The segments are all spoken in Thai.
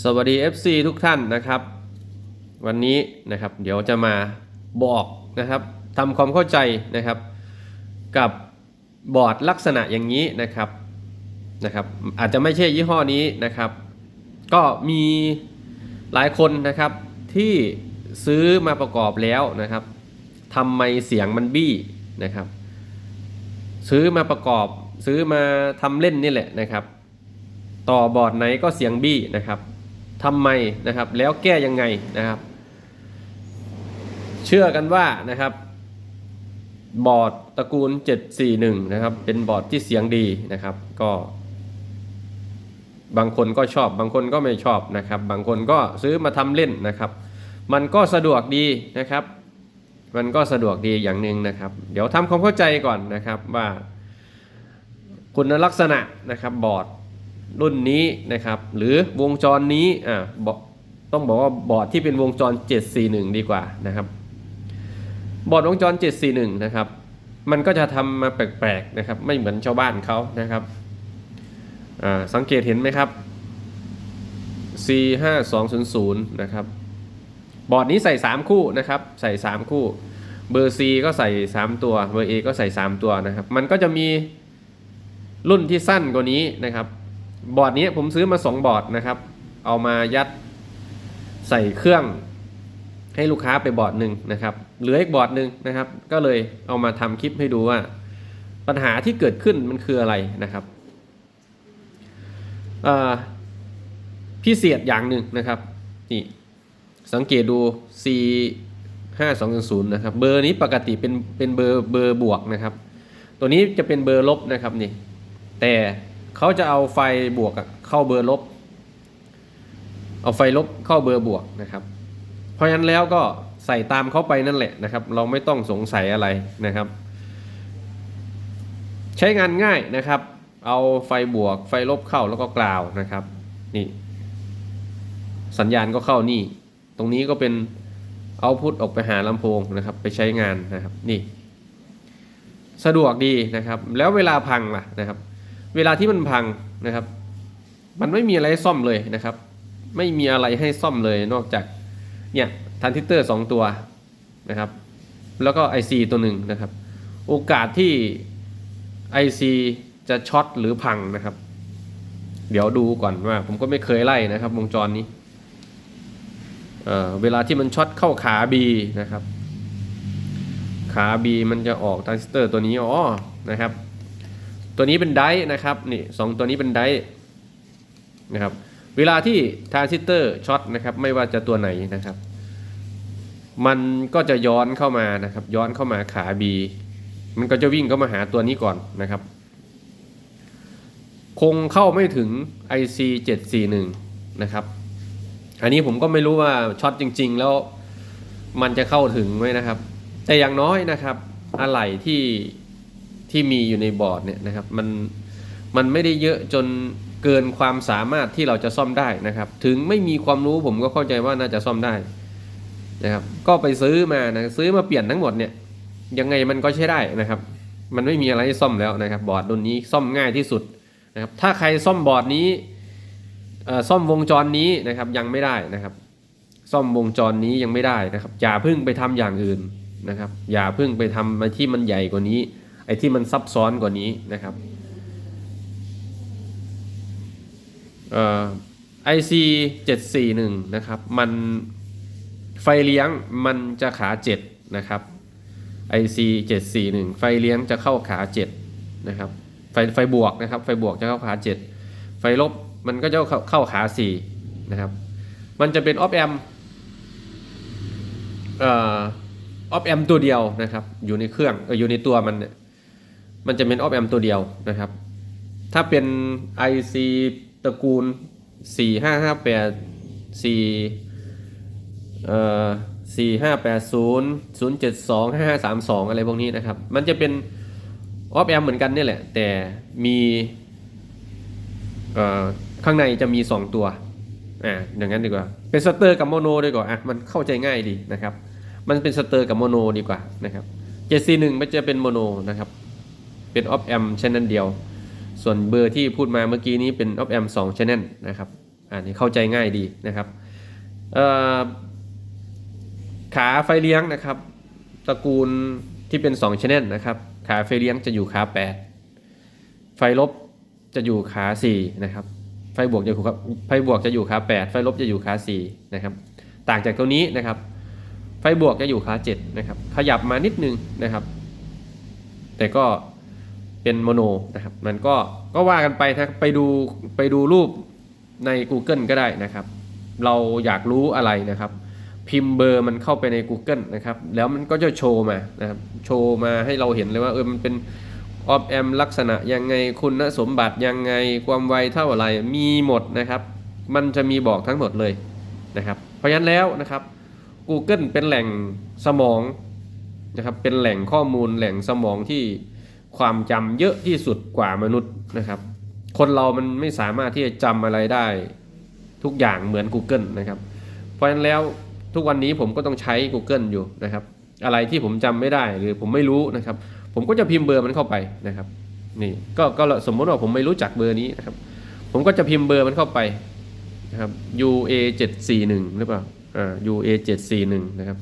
สวัสดี FC ทุกท่านนะครับ วันนี้นะครับเดี๋ยวจะมาบอกนะครับทำความเข้าใจนะครับ กับบอร์ดลักษณะอย่างนี้นะครับนะครับ อาจจะไม่ใช่ยี่ห้อนี้นะครับ ก็มีหลายคนนะครับที่ซื้อมาประกอบแล้วนะครับทำไมเสียงมันบี้นะครับ ซื้อมาประกอบซื้อมาทำเล่นนี่แหละนะครับ ต่อบอร์ดไหนก็เสียงบี้นะครับ ทำไมนะครับ แล้วแก้ยังไงนะครับ เชื่อกันว่านะครับ บอร์ดตระกูล 741 นะครับ เป็นบอร์ดที่เสียงดีนะครับ ก็ บางคนก็ชอบ บางคนก็ไม่ชอบนะครับ บางคนก็ซื้อมาทำเล่นนะครับ มันก็สะดวกดีนะครับ มันก็สะดวกดีอย่างหนึ่งนะครับ เดี๋ยวทำความเข้าใจก่อนนะครับว่าคุณลักษณะนะครับบอร์ด รุ่นนี้นะครับ หรือวงจรนี้อ่าต้องบอกว่าบอร์ดที่เป็นวงจร 741 ดีกว่านะครับ บอร์ดวงจร 741 นะครับ มันก็จะทำมาแปลกๆนะครับ ไม่เหมือนชาวบ้านเขานะครับสังเกตเห็นไหมครับ C5200 นะครับ บอร์ดนี้ใส่ 3 คู่นะครับ ใส่ 3 คู่ เบอร์ C ก็ใส่ 3 ตัว เบอร์ A ก็ใส่ 3 ตัวนะครับ มันก็จะมีรุ่นที่สั้นกว่านี้นะครับ บอร์ดนี้ผมซื้อมา 2 บอร์ดนะครับ เอามายัดใส่เครื่องให้ลูกค้าไปบอร์ดหนึ่งนะครับเหลืออีกบอร์ดหนึ่งนะครับ ก็เลยเอามาทำคลิปให้ดูว่า ปัญหาที่เกิดขึ้นมันคืออะไรนะครับพิเศษอย่างหนึ่งนะครับนี่สังเกตดู C 5 2 0นะครับเบอร์นี้ปกติเป็นเป็นเบอร์เบอร์บวกนะครับ ตัวนี้จะเป็นเบอร์ลบนะครับนี่แต่ เขาจะเอาไฟบวกเข้าเบอร์ลบ เอาไฟลบเข้าเบอร์บวกนะครับ เพราะฉะนั้นแล้วก็ใส่ตามเข้าไปนั่นแหละนะครับ เราไม่ต้องสงสัยอะไรนะครับ ใช้งานง่ายนะครับ เอาไฟบวกไฟลบเข้าแล้วก็กล่าวนะครับนี่สัญญาณก็เข้านี่ ตรงนี้ก็เป็นเอาพุทออกไปหาลำโพงนะครับ ไปใช้งานนะครับนี่ สะดวกดีนะครับ แล้วเวลาพังล่ะนะครับ เวลาที่มันพังนะครับ มันไม่มีอะไรให้ซ่อมเลยนะครับ ไม่มีอะไรให้ซ่อมเลยนอกจากเนี่ยทรานซิสเตอร์2ตัวนะครับ แล้วก็ IC ตัวหนึ่งนะครับ โอกาสที่ IC จะช็อตหรือพังนะครับ เดี๋ยวดูก่อนว่า ผมก็ไม่เคยไล่นะครับ วงจรนี้เเวลาที่มันช็อตเข้าขา B นะครับ ขา B มันจะออกทรานซิสเตอร์ตัวนี้อ๋อนะครับ ตัวนี้เป็นไดนะครับนี่สองตัวนี้เป็นไดนะครับเวลาที่ทรานซิสเตอร์ช็อตนะครับไม่ว่าจะตัวไหนนะครับ มันก็จะย้อนเข้ามานะครับ ย้อนเข้ามาขา B มันก็จะวิ่งเข้ามาหาตัวนี้ก่อนนะครับ คงเข้าไม่ถึง IC 741นะครับ อันนี้ผมก็ไม่รู้ว่าช็อตจริง ๆ แล้วมันจะเข้าถึงไหมนะครับ แต่อย่างน้อยนะครับ อะไรที่ ที่มีอยู่ในบอร์ดเนี่ยนะครับมันมันไม่ได้เยอะจนเกินความสามารถที่เราจะซ่อมได้นะครับ ถึงไม่มีความรู้ผมก็เข้าใจว่าน่าจะซ่อมได้นะครับก็ไปซื้อมานะซื้อมาเปลี่ยนทั้งหมดเนี่ยยังไงมันก็ใช้ได้นะครับ มันไม่มีอะไรซ่อมแล้วนะครับ บอร์ดรุ่นนี้ซ่อมง่ายที่สุดนะครับถ้าใครซ่อมบอร์ดนี้อ่อซ่อมวงจรนี้นะครับยังไม่ได้นะครับ ซ่อมวงจรนี้ยังไม่ได้นะครับ อย่าพิ่งไปทำอย่างอื่นนะครับ อย่าพิ่งไปทำอะไรที่มันใหญ่กว่านี้ ไอ้ที่มันซับซ้อนกว่านี้นะครับเอ่อ IC 741นะครับ มันไฟเลี้ยงมันจะขา 7 นะครับ IC 741 ไฟเลี้ยงจะเข้าขา 7 นะครับ ไฟไฟบวกนะครับ ไฟบวกจะเข้าขา 7 ไฟลบมันก็จะเข้าเข้าขา 4 นะครับ มันจะเป็นออฟแอมออฟแอมตัวเดียวนะครับ อยู่ในเครื่องอออยู่ในตัวมันเนี่ย มันจะเป็นออฟแอมตัวเดียวนะครับ ถ้าเป็น IC ตระกูล 4558 4เอ่อ4580 072 5532 อะไรพวกนี้นะครับ มันจะเป็นออฟแอมเหมือนกันนี่แหละ แต่มีข้างในจะมี 2 ตัวอ่าอย่างนั้นดีกว่า เป็นสเตอร์กับโมโนดีกว่าอะมันเข้าใจง่ายดีนะครับ มันเป็นสเตอร์กับโมโนดีกว่านะครับ 741มันจะเป็นโมโนนะครับ เป็นออฟแอมชแนลเดียว ส่วนเบอร์ที่พูดมาเมื่อกี้นี้เป็นออฟแอม2ชแนลนะครับอันนี้เข้าใจง่ายดีนะครับขาไฟเลี้ยงนะครับ ตระกูลที่เป็น2ชแนลนะครับ ขาไฟเลี้ยงจะอยู่ขา 8 ไฟลบจะอยู่ขา4นะครับไฟบวกจะอยู่ขาไฟบวกจะอยู่ขา 8 ไฟลบจะอยู่ขา4นะครับต่างจากตัวนี้นะครับ ไฟบวกจะอยู่ขา7นะครับขยับมานิดนึงนะครับ แต่ก็ เป็นโมโนนะครับมันก็ก็ว่ากันไปนะครับไปดูไปดูรูปใน Google ก็ได้นะครับ เราอยากรู้อะไรนะครับ พิมพ์เบอร์มันเข้าไปใน Google นะครับ แล้วมันก็จะโชว์มานะครับโชว์มาให้เราเห็นเลยว่าเออมันเป็นออฟแอมลักษณะยังไงคุณสมบัติยังไงความไวเท่าไหร่มีหมดนะครับ มันจะมีบอกทั้งหมดเลยนะครับ เพราะฉะนั้นแล้วนะครับ Google เป็นแหล่งสมองนะครับเป็นแหล่งข้อมูลแหล่งสมองที่ ความจำเยอะที่สุดกว่ามนุษย์นะครับ คนเรามันไม่สามารถที่จะจำอะไรได้ทุกอย่างเหมือน Google นะครับ เพราะฉะนั้นแล้วทุกวันนี้ผมก็ต้องใช้ Google อยู่นะครับ อะไรที่ผมจำไม่ได้หรือผมไม่รู้นะครับ ผมก็จะพิมพ์เบอร์มันเข้าไปนะครับนี่ก็ก็สมมติว่าผมไม่รู้จักเบอร์นี้นะครับ ผมก็จะพิมพ์เบอร์มันเข้าไปนะครับ UA 741หรือเปล่าอ่า UA 741นะครับ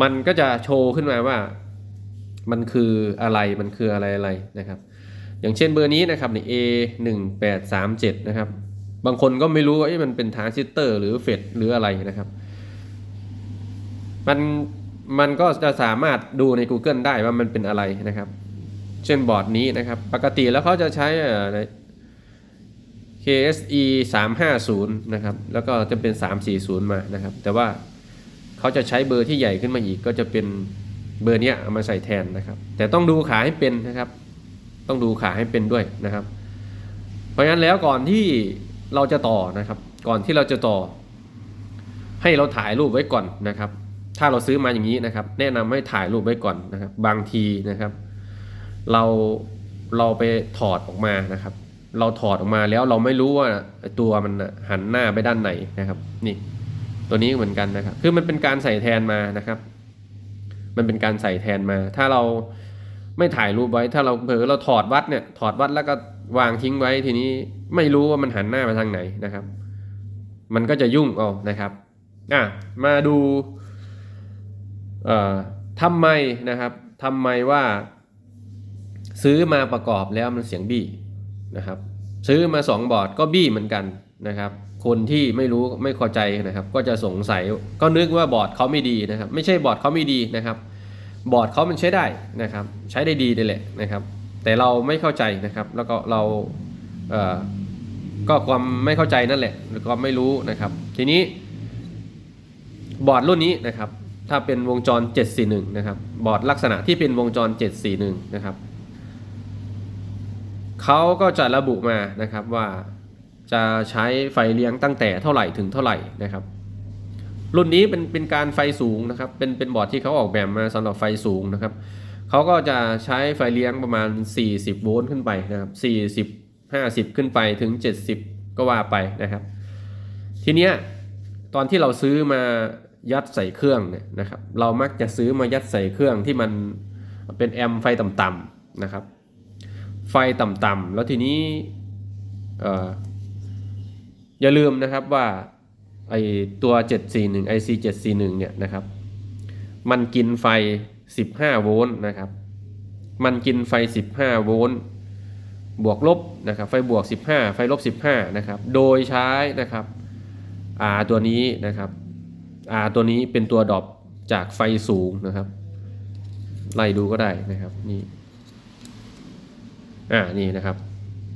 มันก็จะโชว์ขึ้นมาว่า มันคืออะไรมันคืออะไรอะไรนะครับ อย่างเช่นเบอร์นี้นะครับนี่ A 1 8 3 7นะครับบางคนก็ไม่รู้ว่ามันเป็นทรานซิสเตอร์หรือเฟดหรืออะไรนะครับมันมันก็จะสามารถดูใน Google ได้ว่ามันเป็นอะไรนะครับ เช่นบอร์ดนี้นะครับ ปกติแล้วเขาจะใช้ KSE 350นะครับแล้วก็จะเป็น 340 มานะครับ แต่ว่าเขาจะใช้เบอร์ที่ใหญ่ขึ้นมาอีกก็จะเป็น เบอร์เนี้ยเอามาใส่แทนนะครับ แต่ต้องดูขาให้เป็นนะครับ ต้องดูขาให้เป็นด้วยนะครับ เพราะฉะนั้นแล้วก่อนที่เราจะต่อนะครับ ก่อนที่เราจะต่อ ให้เราถ่ายรูปไว้ก่อนนะครับ ถ้าเราซื้อมาอย่างนี้นะครับ แนะนำให้ถ่ายรูปไว้ก่อนนะครับ บางทีนะครับ เราเราไปถอดออกมานะครับ เราถอดออกมาแล้วเราไม่รู้ว่าตัวมันหันหน้าไปด้านไหนนะครับ นี่ ตัวนี้เหมือนกันนะครับ คือมันเป็นการใส่แทนมานะครับ มันเป็นการใส่แทนมา ถ้าเราไม่ถ่ายรูปไว้ ถ้าเราเผลอเราถอดวัดเนี่ย ถอดวัดแล้วก็วางทิ้งไว้ทีนี้ไม่รู้ว่ามันหันหน้าไปทางไหนนะครับ มันก็จะยุ่งเอานะครับอะมาดูเอ่อทำไมนะครับทำไมว่า ซื้อมาประกอบแล้วมันเสียงบี้นะครับ ซื้อมาสองบอร์ดก็บี้เหมือนกันนะครับ คนที่ไม่รู้ไม่เข้าใจนะครับ ก็จะสงสัยก็นึกว่าบอร์ดเขาไม่ดีนะครับ ไม่ใช่บอร์ดเขาไม่ดีนะครับ บอร์ดเขามันใช้ได้นะครับ ใช้ได้ดีเลยแหละนะครับ แต่เราไม่เข้าใจนะครับ แล้วก็เราเอ่อก็ความไม่เข้าใจนั่นแหละแล้วก็ไม่รู้นะครับ ทีนี้บอร์ดรุ่นนี้นะครับ ถ้าเป็นวงจร 741 นะครับ บอร์ดลักษณะที่เป็นวงจร 741 นะครับเขาก็จะระบุมานะครับว่า จะใช้ไฟเลี้ยงตั้งแต่เท่าไหร่ถึงเท่าไหร่นะครับ รุ่นนี้เป็นเป็นการไฟสูงนะครับ เป็นเป็นบอร์ดที่เขาออกแบบมาสำหรับไฟสูงนะครับเขาก็จะใช้ไฟเลี้ยงประมาณ 40 โวลต์ขึ้นไปนะครับ 40 50 ขึ้นไปถึง 70 ก็ว่าไปนะครับ ทีเนี้ยตอนที่เราซื้อมายัดใส่เครื่องเนี่ยนะครับ เรามักจะซื้อมายัดใส่เครื่องที่มันเป็นแอมป์ไฟต่ำๆนะครับ ไฟต่ำๆแล้วทีนี้เอย่าลืมนะครับว่าไอตัว 741 IC 741เนี่ยนะครับ มันกินไฟ 15 โวลต์นะครับ มันกินไฟ 15 โวลต์บวกลบนะครับไฟบวก 15 ไฟลบ 15 นะครับ โดยใช้นะครับ R ตัวนี้นะครับ R ตัวนี้เป็นตัวดรอปจากไฟสูงนะครับไล่ดูก็ได้นะครับนี่อ่านี่นะครับ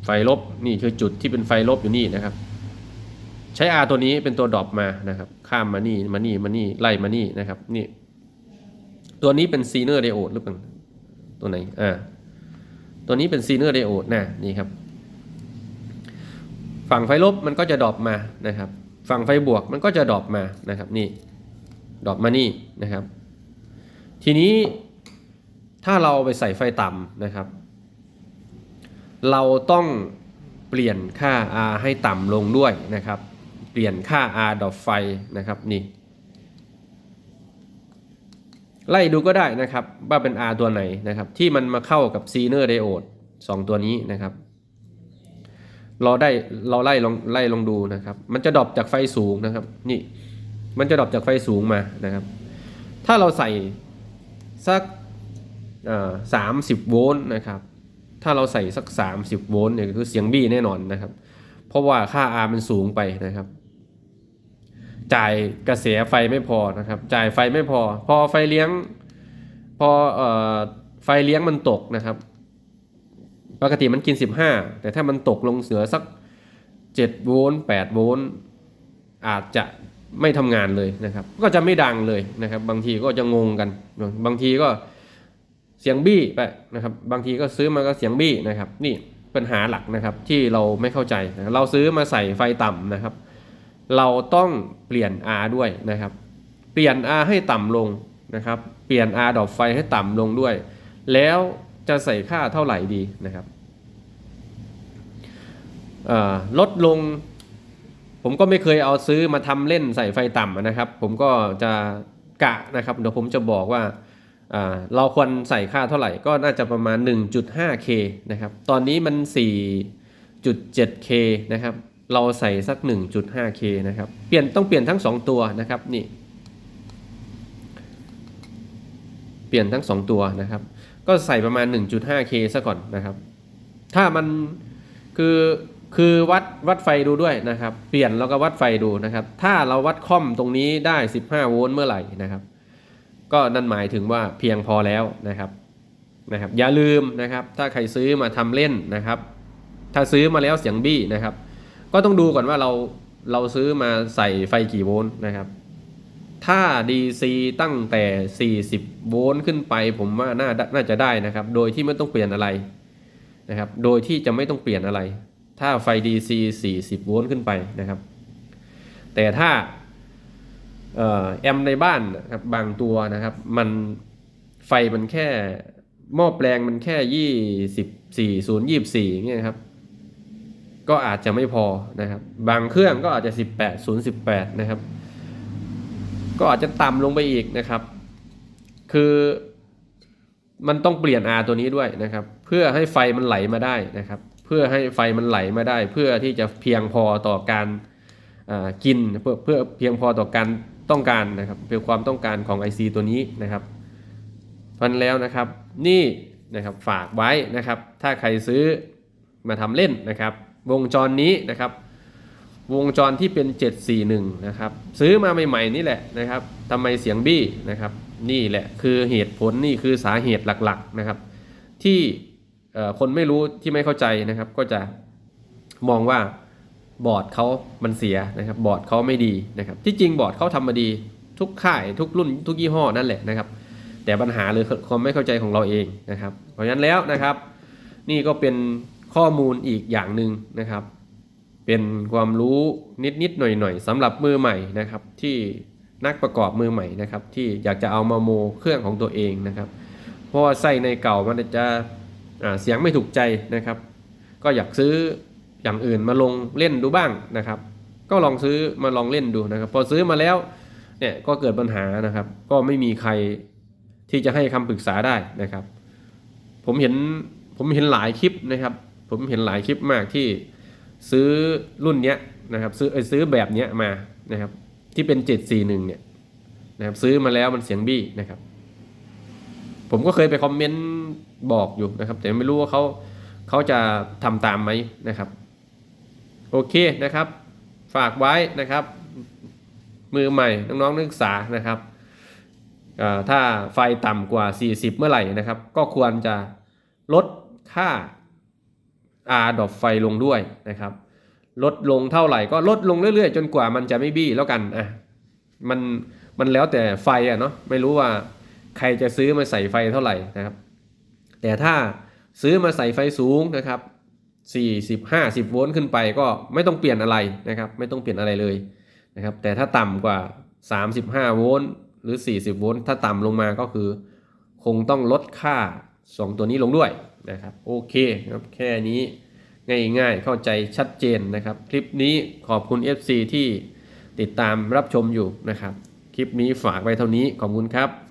ไฟลบนี่คือจุดที่เป็นไฟลบอยู่นี่นะครับ ช้ R ตัวนี้เป็นตัวดรอปมานะครับ ข้ามมานี่มานี่มานี่ไล่มานี่นะครับนี่ตัวนี้เป็นซีเนอร์ไดโอดหรือเปล่าตัวไหนอ่าตัวนี้เป็นซีเนอร์ไดโอดนะนี่ครับ ฝั่งไฟลบมันก็จะดรอปมานะครับ ฝั่งไฟบวกมันก็จะดรอปมานะครับนี่ดรอปมานี่นะครับ ทีนี้ถ้าเราไปใส่ไฟต่ำนะครับ เราต้องเปลี่ยนค่า R ให้ต่ำลงด้วยนะครับ เปลี่ยนค่า R ดอปไฟนะครับนี่ไล่ดูก็ได้นะครับ ว่าเป็น R ตัวไหนนะครับ ที่มันมาเข้ากับ Zener Diode 2ตัวนี้นะครับ เราได้เราไล่ลองไล่ลองดูนะครับ มันจะดรอปจากไฟสูงนะครับ นี่ มันจะดรอปจากไฟสูงมานะครับ ถ้าเราใส่สักสามสิบโวลต์นะครับ ถ้าเราใส่สัก 30 โวลต์เนี่ยคือเสียงบี้แน่นอนนะครับ เพราะว่าค่า R มันสูงไปนะครับ จ่ายกระแสไฟไม่พอนะครับ จ่ายไฟไม่พอ พอไฟเลี้ยง พอเอ่อไฟเลี้ยงมันตกนะครับ ปกติมันกิน 15 แต่ถ้ามันตกลงเหลือสัก 7 โวลต์8โวลต์อาจจะไม่ทำงานเลยนะครับ ก็จะไม่ดังเลยนะครับ บางทีก็จะงงกัน บางทีก็เสียงบี้ไปนะครับ บางทีก็ซื้อมาก็เสียงบี้นะครับ นี่ปัญหาหลักนะครับที่เราไม่เข้าใจ เราซื้อมาใส่ไฟต่ำนะครับ เราต้องเปลี่ยน R ด้วยนะครับ เปลี่ยน R ให้ต่ำลงนะครับ เปลี่ยน R ดอกไฟให้ต่ำลงด้วย แล้วจะใส่ค่าเท่าไหร่ดีนะครับลดลง ผมก็ไม่เคยเอาซื้อมาทำเล่นใส่ไฟต่ำนะครับ ผมก็จะกะนะครับ เดี๋ยวผมจะบอกว่าเราควรใส่ค่าเท่าไหร่ก็น่าจะประมาณ 1.5K นะครับ ตอนนี้มัน 4.7K นะครับ เราใส่สัก 1.5K นะครับ เปลี่ยนต้องเปลี่ยนทั้ง 2 ตัวนะครับนี่ เปลี่ยนทั้ง 2 ตัวนะครับ ก็ใส่ประมาณ 1.5K ซะก่อนนะครับ ถ้ามันคือคือวัดวัดไฟดูด้วยนะครับ เปลี่ยนแล้วก็วัดไฟดูนะครับ ถ้าเราวัดคอมตรงนี้ได้ 15 โวลต์เมื่อไหร่นะครับ ก็นั่นหมายถึงว่าเพียงพอแล้วนะครับนะครับ อย่าลืมนะครับ ถ้าใครซื้อมาทำเล่นนะครับ ถ้าซื้อมาแล้วเสียงบี้นะครับ ก็ต้องดูก่อนว่าเราเราซื้อมาใส่ไฟกี่โวลต์นะครับ ถ้า DC ตั้งแต่ 40 โวลต์ขึ้นไป ผมว่าน่าน่าจะได้นะครับ โดยที่ไม่ต้องเปลี่ยนอะไรนะครับ โดยที่จะไม่ต้องเปลี่ยนอะไร ถ้าไฟ DC 40 โวลต์ขึ้นไปนะครับ แต่ถ้าออแอมในบ้านนะครับบางตัวนะครับ มันไฟมันแค่หม้อแปลงมันแค่ยี่สิบสี่ศูนย์ยี่สี่เงี้ยครับ ก็อาจจะไม่พอนะครับ บางเครื่องก็อาจจะสิบแปดศูนย์สิบแปดนะครับ ก็อาจจะต่ำลงไปอีกนะครับ คือมันต้องเปลี่ยน R ตัวนี้ด้วยนะครับ เพื่อให้ไฟมันไหลมาได้นะครับ เพื่อให้ไฟมันไหลมาได้ เพื่อที่จะเพียงพอต่อการอ่ากินเพื่อเพื่อเพียงพอต่อการต้องการนะครับเพื่อความต้องการของ IC ตัวนี้นะครับพันแล้วนะครับนี่นะครับฝากไว้นะครับ ถ้าใครซื้อมาทำเล่นนะครับ วงจรนี้นะครับ วงจรที่เป็น 741 นะครับ ซื้อมาใหม่ๆนี่แหละนะครับทำไมเสียงบี้นะครับ นี่แหละคือเหตุผลนี่คือสาเหตุหลักๆนะครับ ที่คนไม่รู้ที่ไม่เข้าใจนะครับ ก็จะมองว่าบอร์ดเขามันเสียนะครับ บอร์ดเขาไม่ดีนะครับ ที่จริงบอร์ดเขาทำมาดีทุกค่ายทุกรุ่นทุกยี่ห้อนั่นแหละนะครับ แต่ปัญหาหรือความไม่เข้าใจของเราเองนะครับ เพราะฉะนั้นแล้วนะครับ นี่ก็เป็น ข้อมูลอีกอย่างหนึ่งนะครับ เป็นความรู้นิดๆหน่อยๆสำหรับมือใหม่นะครับ ที่นักประกอบมือใหม่นะครับ ที่อยากจะเอามาโมเครื่องของตัวเองนะครับ เพราะว่าไส้ในเก่ามันจะเสียงไม่ถูกใจนะครับ ก็อยากซื้ออย่างอื่นมาลงเล่นดูบ้างนะครับ ก็ลองซื้อมาลองเล่นดูนะครับ พอซื้อมาแล้วเนี่ยก็เกิดปัญหานะครับ ก็ไม่มีใครที่จะให้คำปรึกษาได้นะครับ ผมเห็นผมเห็นหลายคลิปนะครับ ผมเห็นหลายคลิปมากที่ซื้อรุ่นเนี้ยนะครับซื้อเอซื้อแบบเนี้ยมานะครับที่เป็น 741เนี่ยนะครับซื้อมาแล้วมันเสียงบี้นะครับ ผมก็เคยไปคอมเมนต์บอกอยู่นะครับ แต่ไม่รู้ว่าเขาเขาจะทำตามไหมนะครับ โอเคนะครับ ฝากไว้นะครับ มือใหม่น้องๆนักศึกษานะครับถ้าไฟต่ำกว่า 40 เมื่อไหร่นะครับ ก็ควรจะลดค่า R ดอกไฟลงด้วยนะครับลดลงเท่าไหร่ก็ลดลงเรื่อยๆ จนกว่ามันจะไม่บี้แล้วกันอะมันมันแล้วแต่ไฟอะเนาะไม่รู้ว่าใครจะซื้อมาใส่ไฟเท่าไหร่นะครับ แต่ถ้าซื้อมาใส่ไฟสูงนะครับ40 50 โวลต์ขึ้นไปก็ไม่ต้องเปลี่ยนอะไรนะครับ ไม่ต้องเปลี่ยนอะไรเลยนะครับ แต่ถ้าต่ำกว่า 35 โวลต์หรือ 40 โวลต์ถ้าต่ำลงมาก็คือ คงต้องลดค่า 2 ตัวนี้ลงด้วย นะครับโอเคครับแค่นี้ง่ายๆเข้าใจชัดเจนนะครับ คลิปนี้ขอบคุณ FC ที่ติดตามรับชมอยู่นะครับ คลิปนี้ฝากไว้เท่านี้ขอบคุณครับ